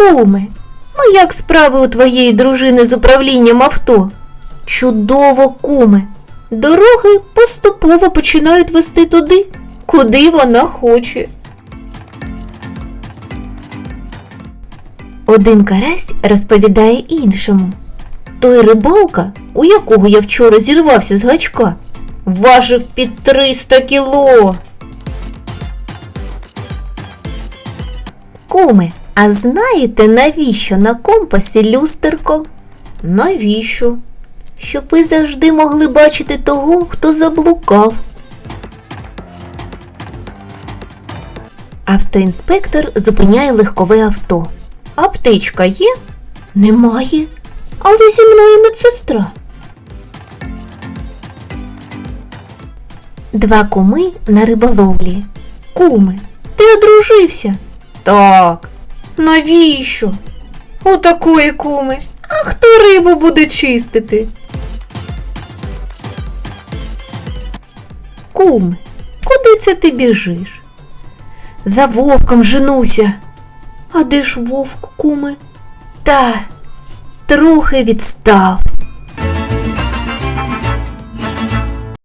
Куме, ну як справи у твоєї дружини з управлінням авто? Чудово, куме. Дороги поступово починають вести туди, куди вона хоче. Один карась розповідає іншому. Той рибалка, у якого я вчора зірвався з гачка, важив під 300 кіло. Куме, а знаєте, навіщо на компасі люстерко? Навіщо? Щоб ви завжди могли бачити того, хто заблукав. Автоінспектор зупиняє легкове авто. Аптечка є? Немає. Але зі мною медсестра. Два куми на риболовлі. Куми, ти одружився? Так. Навіщо? Отакої куми. А хто рибу буде чистити? Куми, куди це ти біжиш? За вовком женуся. А де ж вовк, куми? Та трохи відстав.